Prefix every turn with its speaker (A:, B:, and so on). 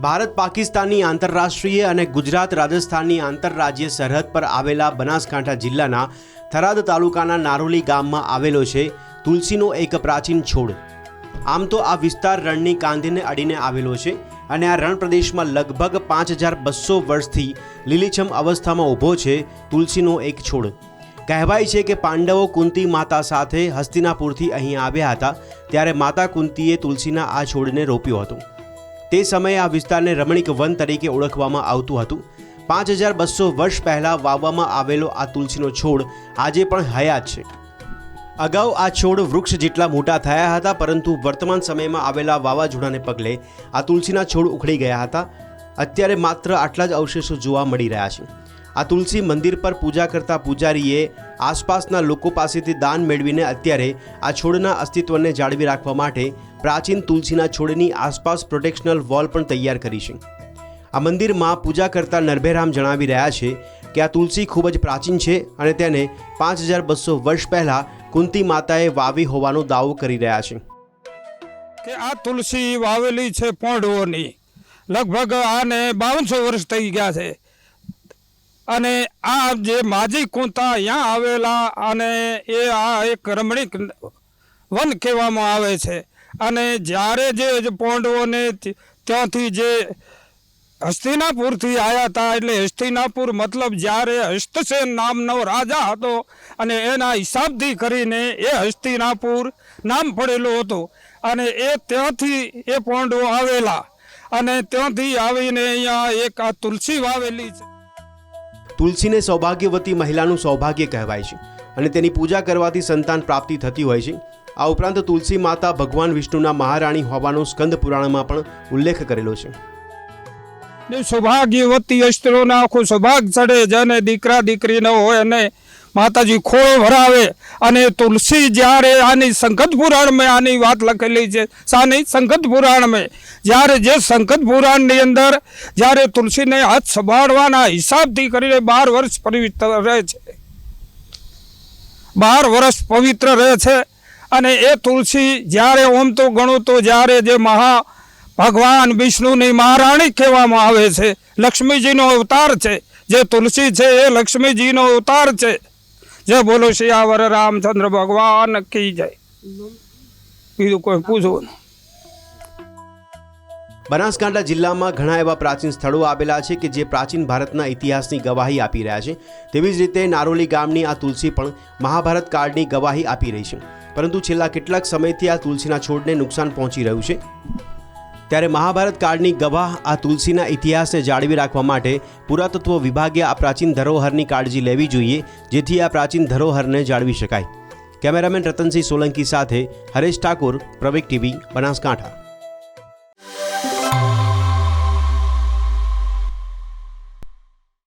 A: ભારત પાકિસ્તાનની આંતરરાષ્ટ્રીય અને ગુજરાત રાજસ્થાનની આંતરરાજ્ય સરહદ પર આવેલા બનાસકાંઠા જિલ્લાના થરાદ તાલુકાના નારોલી ગામમાં આવેલો છે તુલસીનો એક પ્રાચીન છોડ. આમ તો આ વિસ્તાર રણની કાંધીને અડીને આવેલો છે અને આ રણ પ્રદેશમાં લગભગ પાંચ હજાર બસો વર્ષથી લીલીછમ અવસ્થામાં ઊભો છે તુલસીનો એક છોડ. કહેવાય છે કે પાંડવો કુંતી માતા સાથે હસ્તિનાપુરથી અહીં આવ્યા હતા, ત્યારે માતા કુંતીએ તુલસીના આ છોડને રોપ્યો હતો. તે સમયે આ વિસ્તારને રમણીક વન તરીકે ઓળખવામાં આવતું હતું. પાંચ હજાર બસો વર્ષ પહેલાં વાવવામાં આવેલો આ તુલસીનો છોડ આજે પણ હયાત છે. અગાઉ આ છોડ વૃક્ષ જેટલા મોટા થયા હતા, પરંતુ વર્તમાન સમયમાં આવેલા વાવાઝોડાને પગલે આ તુલસીના છોડ ઉખડી ગયા હતા. અત્યારે માત્ર આટલા જ અવશેષો જોવા મળી રહ્યા છે. આ તુલસી મંદિર પર પૂજા કરતા પૂજારીએ આસપાસના લોકો પાસેથી દાન મેળવીને અત્યારે આ છોડના અસ્તિત્વને જાળવી રાખવા માટે પ્રાચીન તુલસીના છોડની આસપાસ પ્રોટેક્શનલ વોલ પણ તૈયાર કરી છે. આ મંદિરમાં પૂજા કરતા નરભેરામ જણાવી રહ્યા છે કે આ તુલસી ખૂબ જ પ્રાચીન છે અને તેને પાંચ હજાર બસો વર્ષ પહેલાં કુંતી માતાએ વાવી હોવાનો દાવો કરી રહ્યા છે.
B: કે આ તુલસી વાવેલી છે પોંડવોની. લગભગ આને બાવનસો વર્ષ થઈ ગયા છે. અને આ જે માજી કુંતા અહીંયા આવેલા અને એ આ એક રમણીક વન કહેવામાં આવે છે. અને જ્યારે જે પોંડવોને ત્યાંથી જે હસ્તિનાપુરથી આવ્યા હતા એટલે હસ્તિનાપુર મતલબ જ્યારે હસ્તસેન નામનો રાજા હતો અને એના હિસાબથી કરીને એ હસ્તિનાપુર નામ પડેલું હતું. અને એ ત્યાંથી એ પોંડવો આવેલા અને ત્યાંથી આવીને અહીંયા એક આ તુલસી વાવેલી છે.
A: તુલસીને સૌભાગ્યવતી મહિલાનું સૌભાગ્ય કહેવાય છે અને તેની પૂજા કરવાથી સંતાન પ્રાપ્તિ થતી હોય છે. આ ઉપરાંત તુલસી માતા ભગવાન વિષ્ણુના મહારાણી હોવાનો સ્કંદ પુરાણમાં પણ ઉલ્લેખ કરેલો છે.
B: સૌભાગ્યવતી અસ્ત્રોને આખું સૌભાગ ચડે જેને દીકરા દીકરી ન હોય અને માતાજી ખોળો ભરાવે અને તુલસી જ્યારે આની સંકટ પુરાણમાં આની વાત લખેલી છે, સાની સંકટ પુરાણમાં, જ્યારે જે સંકટ પુરાણની અંદર જ્યારે તુલસીને હાથ સંભાળવાના હિસાબથી કરીને બાર વર્ષ પવિત્ર રહે છે. બાર વર્ષ પવિત્ર રહે છે અને એ તુલસી જ્યારે ઓમ ગણું તો જ્યારે જે મહા ભગવાન વિષ્ણુની મહારાણી કહેવામાં આવે છે, લક્ષ્મીજીનો અવતાર છે, જે તુલસી છે એ લક્ષ્મીજીનો અવતાર છે જે બોલો શિયાવર રામચંદ્ર ભગવાન કી જય બીજું કોઈ પૂછવું નહીં.
A: બનાસકાંઠા જિલ્લામાં ઘણા એવા પ્રાચીન સ્થળો આવેલા છે કે જે પ્રાચીન ભારતના ઇતિહાસની ગવાહી આપી રહ્યા છે. તેવી જ રીતે નારોલી ગામની આ તુલસી પણ મહાભારત કાળની ગવાહી આપી રહી છે. પરંતુ છેલ્લા કેટલાક સમયથી આ તુલસીના છોડને નુકસાન પહોંચી રહ્યું છે. ત્યારે મહાભારત કાળની ગવાહ આ તુલસીના ઇતિહાસને જાળવી રાખવા માટે પુરાતત્વ વિભાગે આ પ્રાચીન ધરોહરની કાળજી લેવી જોઈએ, જેથી આ પ્રાચીન ધરોહરને જાળવી શકાય. કેમેરામેન રતનસિંહ સોલંકી સાથે હરેશ ઠાકુર પ્રવેક ટીવી, બનાસકાંઠા.